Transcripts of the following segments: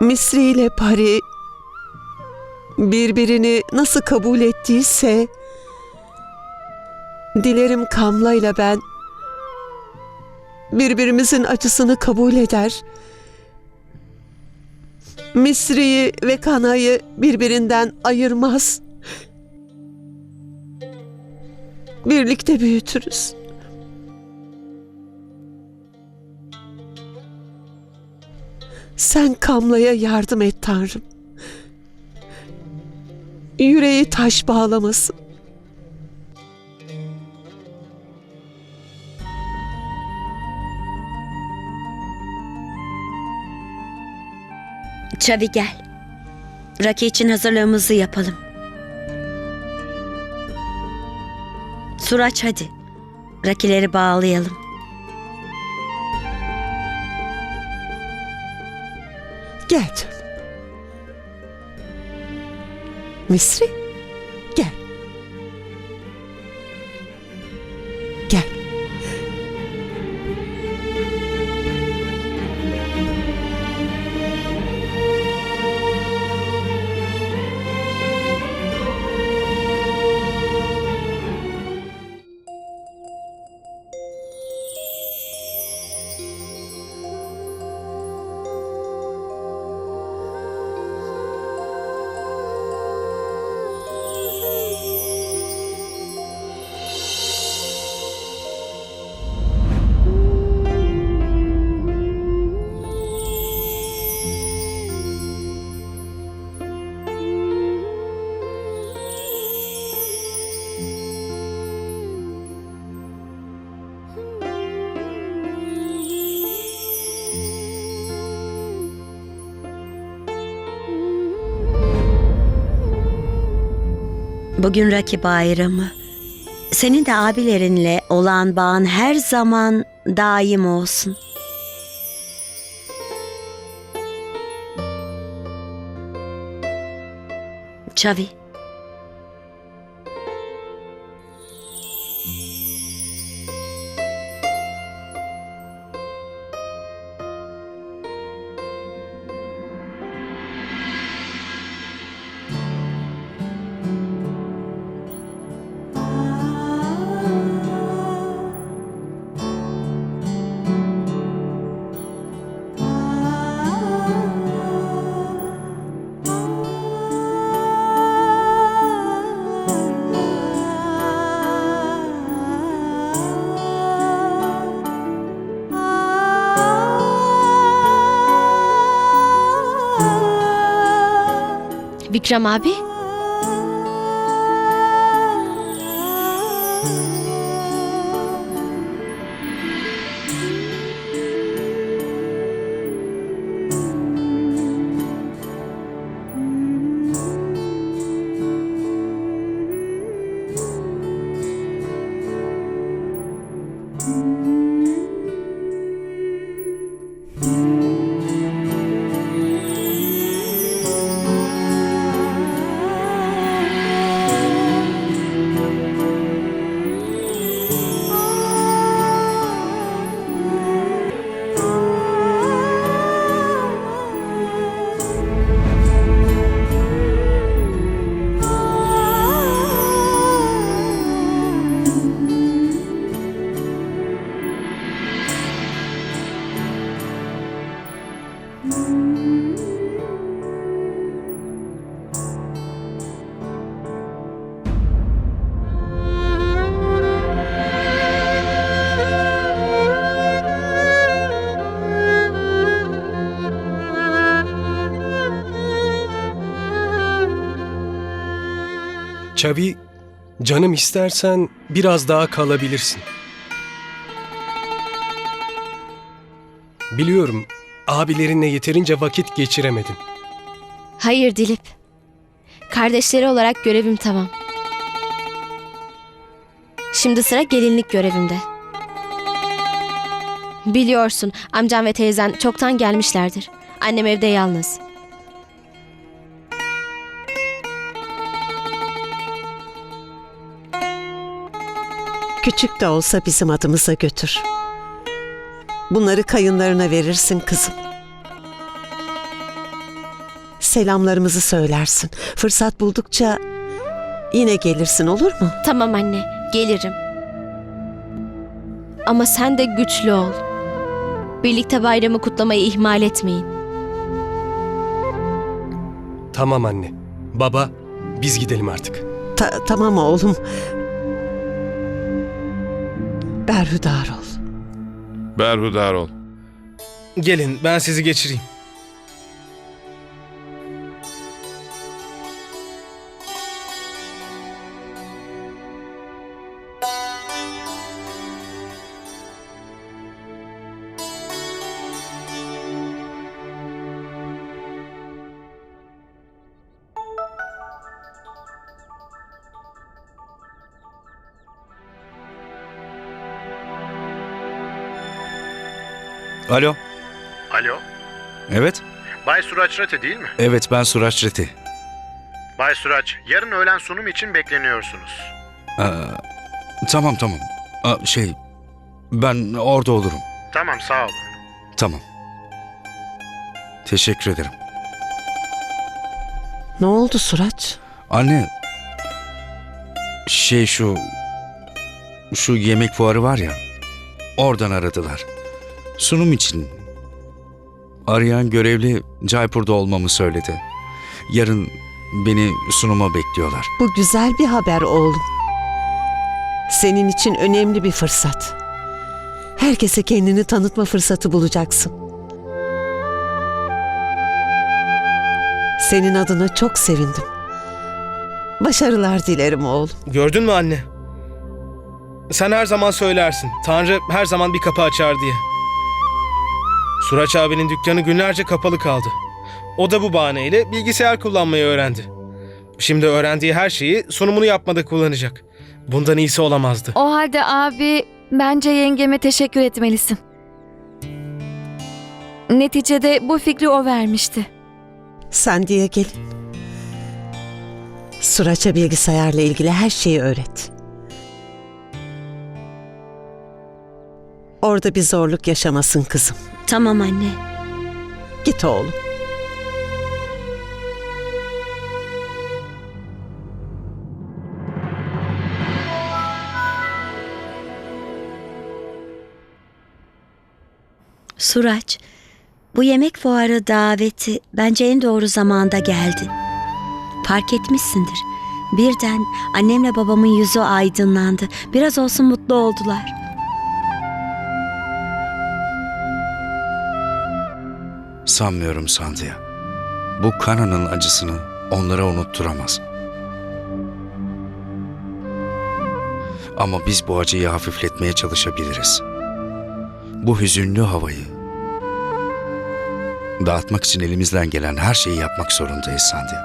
Misri ile Pari birbirini nasıl kabul ettiyse dilerim Kamla ile ben birbirimizin acısını kabul eder. Misri'yi ve Kana'yı birbirinden ayırmaz. Birlikte büyütürüz. Sen Kamla'ya yardım et Tanrım. Yüreği taş bağlamasın. Çavi gel. Raki için hazırlığımızı yapalım. Suraç hadi. Rakileri bağlayalım. Gel canım. Misri, Bugün Raki bayramı. Senin de abilerinle olan bağın her zaman daim olsun. Çavi. Vikram abi? Çavi, canım istersen biraz daha kalabilirsin. Biliyorum, abilerinle yeterince vakit geçiremedin. Hayır Dilip. Kardeşleri olarak görevim tamam. Şimdi sıra gelinlik görevimde. Biliyorsun amcam ve teyzen çoktan gelmişlerdir. Annem evde yalnız. Küçük de olsa bizim adımıza götür. Bunları kayınlarına verirsin kızım. selamlarımızı söylersin. Fırsat buldukça yine gelirsin olur mu? Tamam anne, gelirim. Ama sen de güçlü ol. Birlikte bayramı kutlamayı ihmal etmeyin. Tamam anne. Baba, biz gidelim artık. Ta- tamam oğlum. Berhudar ol. Berhudar ol. Gelin ben sizi geçireyim. Alo. Alo, Evet. Bay Suraç Rate değil mi? Evet ben Suraç Reti. Bay Suraç, yarın öğlen sunum için bekleniyorsunuz. Aa, tamam tamam. Aa, şey ben orada olurum. Tamam, sağ olun. Tamam. Teşekkür ederim. Ne oldu Suraç? Anne. Şey şu şu yemek fuarı var ya. Oradan aradılar. Sunum için. Arayan görevli Jaipur'da olmamı söyledi. Yarın beni sunuma bekliyorlar. Bu güzel bir haber oğlum. Senin için önemli bir fırsat. Herkese kendini tanıtma fırsatı bulacaksın. Senin adına çok sevindim. Başarılar dilerim oğlum. Gördün mü anne? Sen her zaman söylersin. Tanrı her zaman bir kapı açar diye. Suraç abinin dükkanı günlerce kapalı kaldı. O da bu bahaneyle bilgisayar kullanmayı öğrendi. Şimdi öğrendiği her şeyi sunumunu yapmada kullanacak. Bundan iyisi olamazdı. O halde abi bence yengeme teşekkür etmelisin. Neticede bu fikri o vermişti. Sen diye gelin. Suraç'a bilgisayarla ilgili her şeyi öğret. Orada bir zorluk yaşamasın kızım. Tamam anne. Git oğlum. Suraç, bu yemek fuarı daveti bence en doğru zamanda geldi. Fark etmişsindir. Birden annemle babamın yüzü aydınlandı. Biraz olsun mutlu oldular. Sanmıyorum Sandia. Bu Kana'nın acısını onlara unutturamaz. Ama biz bu acıyı hafifletmeye çalışabiliriz. Bu hüzünlü havayı dağıtmak için elimizden gelen her şeyi yapmak zorundayız Sandia.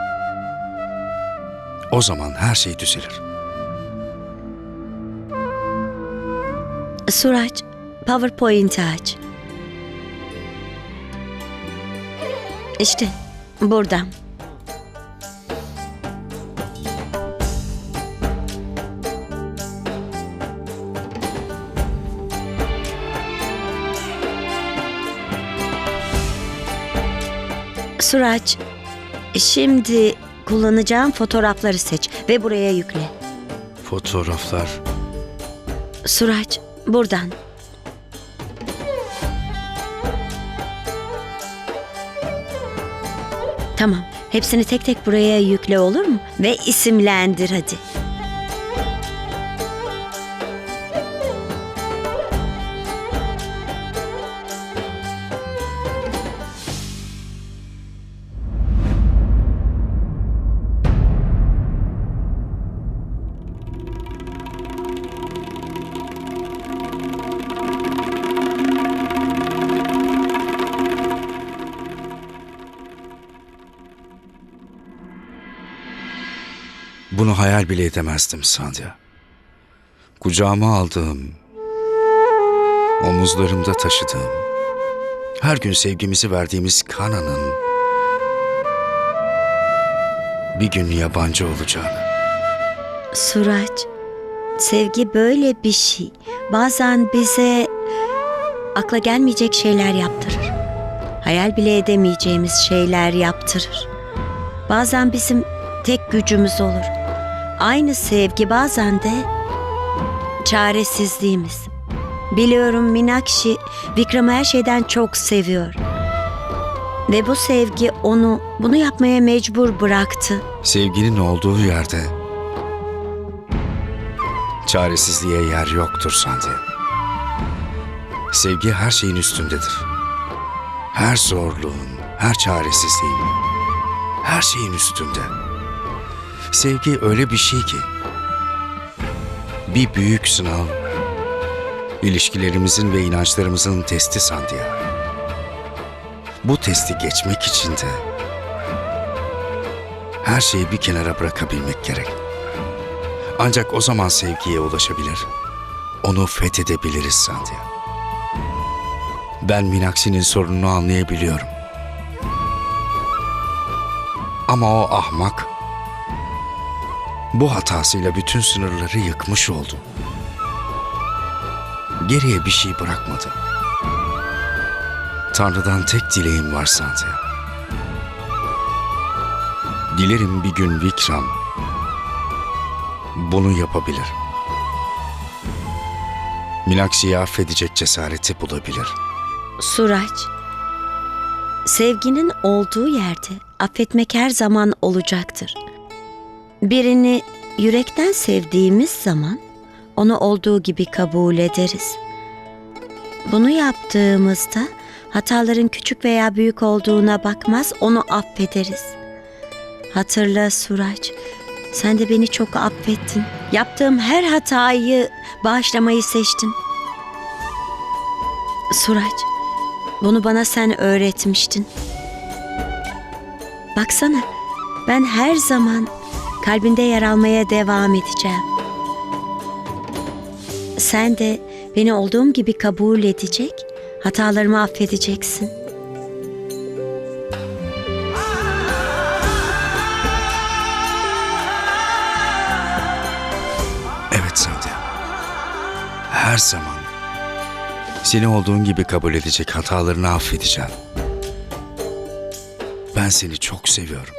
O zaman her şey düzelir. Suraç, PowerPoint'i aç. İşte burada. Suraç, şimdi kullanacağım fotoğrafları seç ve buraya yükle. Fotoğraflar Suraç, buradan. Tamam. Hepsini tek tek buraya yükle olur mu? Ve isimlendir hadi. Hayal bile edemezdim Sandya. Kucağıma aldığım, omuzlarımda taşıdığım, her gün sevgimizi verdiğimiz Kana'nın bir gün yabancı olacağını. Suraç, sevgi böyle bir şey. Bazen bize akla gelmeyecek şeyler yaptırır. Hayal bile edemeyeceğimiz şeyler yaptırır. bazen bizim tek gücümüz olur. Aynı sevgi bazen de çaresizliğimiz. Biliyorum Minakşi Vikram'ı her şeyden çok seviyor. Ve bu sevgi onu bunu yapmaya mecbur bıraktı. Sevginin olduğu yerde çaresizliğe yer yoktur Sandhya. Sevgi her şeyin üstündedir. Her zorluğun, her çaresizliğin, her şeyin üstünde. Sevgi öyle bir şey ki bir büyük sınav, ilişkilerimizin ve inançlarımızın testi Sandhya. Bu testi geçmek için de her şeyi bir kenara bırakabilmek gerek. Ancak o zaman sevgiye ulaşabilir. Onu fethedebiliriz Sandhya. Ben Minaksi'nin sorununu anlayabiliyorum. Ama o ahmak bu hatasıyla bütün sınırları yıkmış oldu. Geriye bir şey bırakmadı. Tanrı'dan tek dileğim var Sandhya. Dilerim bir gün Vikram bunu yapabilir. Minaksi'yi affedecek cesareti bulabilir. Suraç, sevginin olduğu yerde affetmek her zaman olacaktır. Birini yürekten sevdiğimiz zaman onu olduğu gibi kabul ederiz. Bunu yaptığımızda hataların küçük veya büyük olduğuna bakmaz, onu affederiz. Hatırla Suraç, sen de beni çok affettin. Yaptığım her hatayı bağışlamayı seçtin. Suraç, bunu bana sen öğretmiştin. Baksana, ben her zaman kalbinde yer almaya devam edeceğim. Sen de beni olduğum gibi kabul edecek, hatalarımı affedeceksin. Evet Sandhya. Her zaman seni olduğun gibi kabul edecek hatalarını affedeceğim. Ben seni çok seviyorum.